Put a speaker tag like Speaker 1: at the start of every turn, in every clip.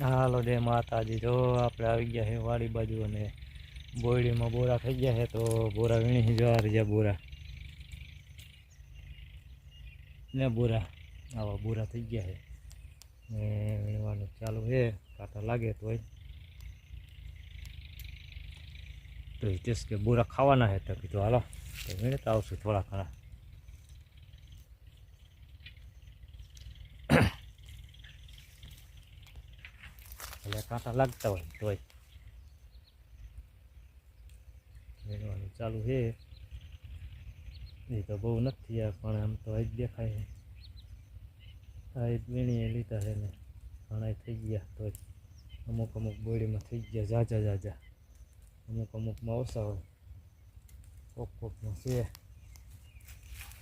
Speaker 1: હાલો જય માતાજી. જો આપણે આવી ગયા છે વાડી બાજુ અને બોયડીમાં બોરા થઈ ગયા છે, તો બોરા વીણી જવા રહ્યા બોરા. ને બોરા, આવા બોરા થઈ ગયા છે. ને વીણવાનું ચાલુ છે, કાંટા લાગે તોય તો હિતેશ કે બોરા ખાવાના હે તો કીધું હાલો, તો વીણતા આવશું થોડા ઘણા. એટલે કાંટા લાગતા હોય તોય. મેળવાનું ચાલુ છે. એ તો બહુ નથી આ, પણ આમ તો જ દેખાય આ વીણીએ લીધા છે ને, ઘણા થઈ ગયા તોય. અમુક અમુક બોડીમાં થઈ ગયા જાજા જાજા અમુક અમુકમાં ઓછા હોય. કોક કોકમાં છે.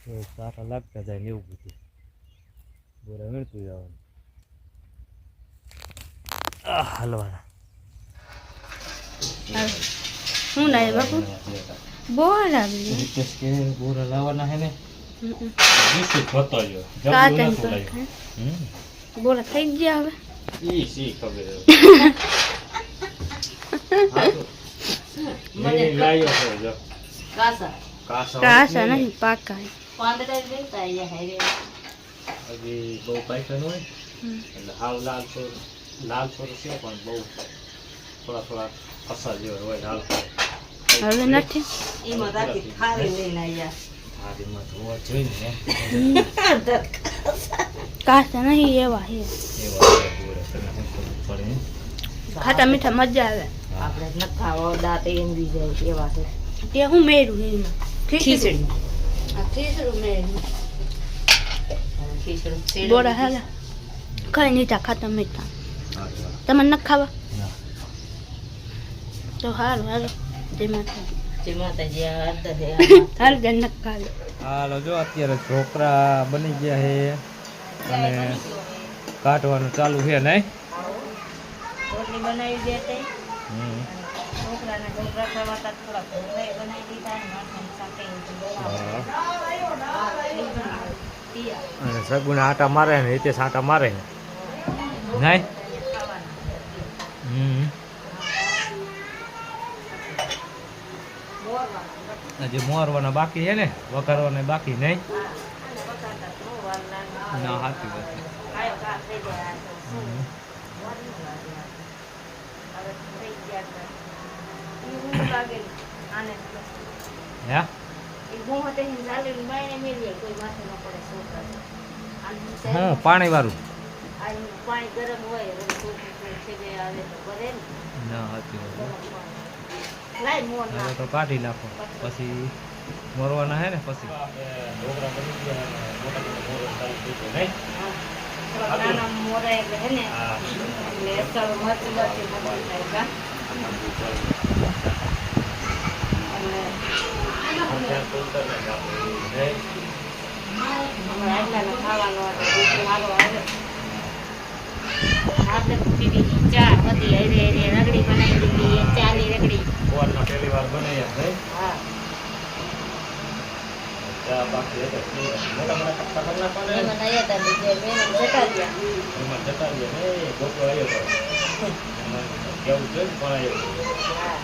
Speaker 1: તો કાંટા લાગતા જાય ને એવું બધું. બોરા વીણતું જવાનું હલવાના.
Speaker 2: શું લાવે બાપુ? બોર આવી
Speaker 1: રિતેશ કે બોર લાવવાના હે ને?
Speaker 3: નિશ્ચિત હોતો જો
Speaker 1: જમ
Speaker 2: બોર થઈ ગયા હવે.
Speaker 3: ઈ સી ખબર મને લાયો છે જો.
Speaker 4: કાસા.
Speaker 3: કાસો
Speaker 2: કાસા નહીં પાકા
Speaker 4: પાંદડા દેતા અહીંયા હારે
Speaker 3: અજી બહુ પૈસા નો હોય? એટલે હાવ લાલ થોર લાલ થોર છે પણ બહુ થોડા થોડા અસર જેવો હોય લાલ.
Speaker 2: હવે નથી?
Speaker 4: એમાં રાખી ખારી લઈને આવ્યા
Speaker 3: હારીમાં ધોવા જોઈને ને.
Speaker 2: કાસા નહીં એવા હે ખાટા મીઠા મજા આવે.
Speaker 4: આપણે ન ખાવા દાંત બી જાય એવા છે.
Speaker 2: તે હું મેળું એમાં?
Speaker 4: ખીચડી.
Speaker 2: આ ખીચડું મેળું.
Speaker 4: ખીચડું
Speaker 2: બોરા હાલે. કઈ નહીં ખાતા મીઠા.
Speaker 3: હારી વાર.
Speaker 2: ખાવા? તો હારું હાલો. જેમાં
Speaker 4: જે માતાજી આ અર્ધ છે
Speaker 2: હાલ જન ન ખાવે
Speaker 1: હાલો. જો અત્યારે છોકરા બની ગયા છે અને કાઢવાનું ચાલુ છે નહીં
Speaker 4: રોટલી બનાવી દે તે છોકરાને ઢોકળા ખાવા તા થોડા ઢોકળા બનાવી દીધા અને
Speaker 1: સગુણ આટા મારે ને રીતે આટા મારે નહીં? હજી મોરવાના બાકી છે ને વઘારવાના બાકી નહીં. ના સાચી વાત છે. પાણી વાળું
Speaker 4: પાણી ગરમ હોય એટલે છોકરું છે બે આવે તો ભરે ને.
Speaker 1: તો કાઢી નાખો. પછી મોરવાના હે ને પછી.
Speaker 3: ઢોકળા આપણે
Speaker 4: આપણે પીધી ચા હતી હરે હરે રગડી બનાવી દીધી એ ચાની રગડી.
Speaker 3: સવારનો પહેલી વાર બને એમ નહીં
Speaker 4: હા.
Speaker 3: ચા બાકી હતો મોટા મોટા કપડા કરી નાખવાના
Speaker 4: એમાં નયા હતા બીજે બેન જતા રહ્યા.
Speaker 3: એમાં જતા રહીએ ને એ આવ્યો હતો. કેવું છે પણ આવ્યો
Speaker 4: હા.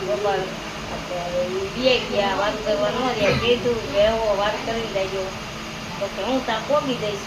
Speaker 4: ગોપાલ. બે ગયા વાત કરવા ન રહ્યા. કીધું કે એવો વાત કરી લેજો. તો હું ત્યાં પોગી દઈશ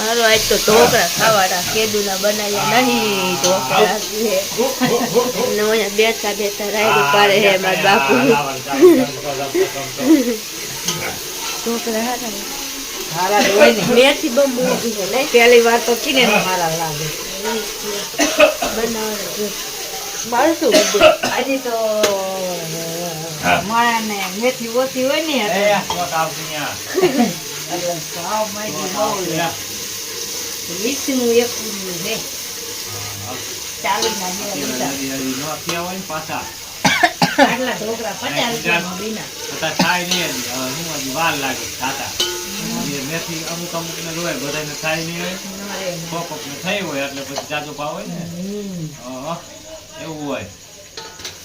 Speaker 2: હારું આજ તો ઢોકળા ખાવાના કેદુના બનાવ્યા નહીં ઢોકળા છે અને અહીંયા બેઠા બેઠા રાયડી પાડે હે મારા બાપુ. ઢોકળા હારા. મેથી છે નહીં?
Speaker 4: પહેલી વાર તો કીને મારા લાગે.
Speaker 2: બનાવવાના બારસો
Speaker 4: આજે તો માણાને મેથી ઓછી હોય ને એટલે બહુ. વીસનું એક પૂરીનું છે.
Speaker 3: હા,
Speaker 4: ના
Speaker 1: પાછા.
Speaker 4: આટલા ઢોકળા પચાસ રૂપિયામાં બીના.
Speaker 1: છતાં થાય નહીં હજી. હજી વાર લાગે ખાતા. મેથી અમુક અમુક ને જોય બધાને થાય નહીં હોય. કોક ને થઈ હોય એટલે પછી જાજો ભાવ હોય ને. એવું હોય.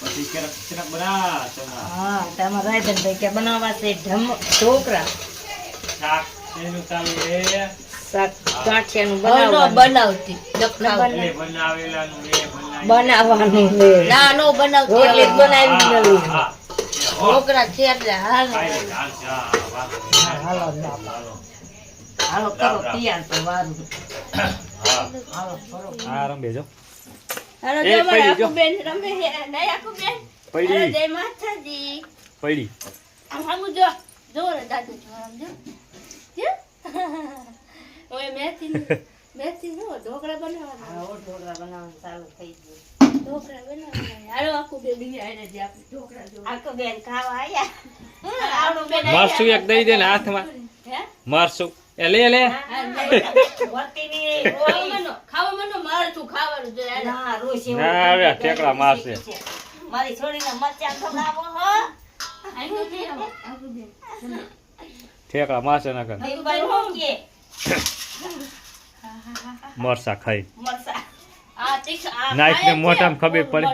Speaker 1: પછી ક્યારેક ક્યારેક બના
Speaker 4: હા તમારા રાયધનભાઈ કે બનાવવા છે ઢમ- ઢોકળા.
Speaker 1: શાક એનું ચાલુ. એ
Speaker 4: શાક ગાંઠિયાનું બનાવવાનું.
Speaker 2: બનાવતી.
Speaker 4: બનાવવાનું
Speaker 2: ના નો બનાવતી.
Speaker 4: રોટલી. બનાવી
Speaker 1: હા,
Speaker 4: નવી.
Speaker 1: હા, હો.
Speaker 2: છોકરા છે એટલે હાલ
Speaker 1: હાલ.
Speaker 4: હાલો, કરો તૈયાર તો વારું.
Speaker 1: હા.
Speaker 4: હાલો કરો.
Speaker 5: આ રંબે જો.
Speaker 2: હાલો જો મારા
Speaker 5: પડી જો.
Speaker 2: આખું બેન રમે નહીં આખું બેન. હાલો
Speaker 5: પડી
Speaker 2: જય માતાજી.
Speaker 5: પડી.
Speaker 2: આમ સામું જો. જો રે દાદુ જો આમ જો. ઓય મેથી મેથી નો ઢોકળા બનાવવાના.
Speaker 4: હાલો ઢોકળા બનાવવાનું ચાલુ થઈ ગયું.
Speaker 2: ઢોકળા બનાવવાના. હાલો આખું બેન બીજી આઈને જે આપણે ઢોકળા જો
Speaker 4: આખો બેન ખાવા આયા.
Speaker 2: આવડું બેન
Speaker 5: મરસું એક દઈ દે ને હાથમાં.
Speaker 2: હે
Speaker 5: મરસું એ લે. લે.
Speaker 4: વળતી નહીં,
Speaker 2: મનો ખાવા મનો મારે તું ખાવાનું જોઈએ
Speaker 4: ના, રોઈ
Speaker 5: ના, હવે ઠેકડા મારશે.
Speaker 4: મારી છોડીને મરચાં ખવડાવો હો.
Speaker 5: ઠેકડા ના કર? મરસા ખાઈ.
Speaker 2: ખાય છે,
Speaker 5: મોઢામાં ખબર પડે.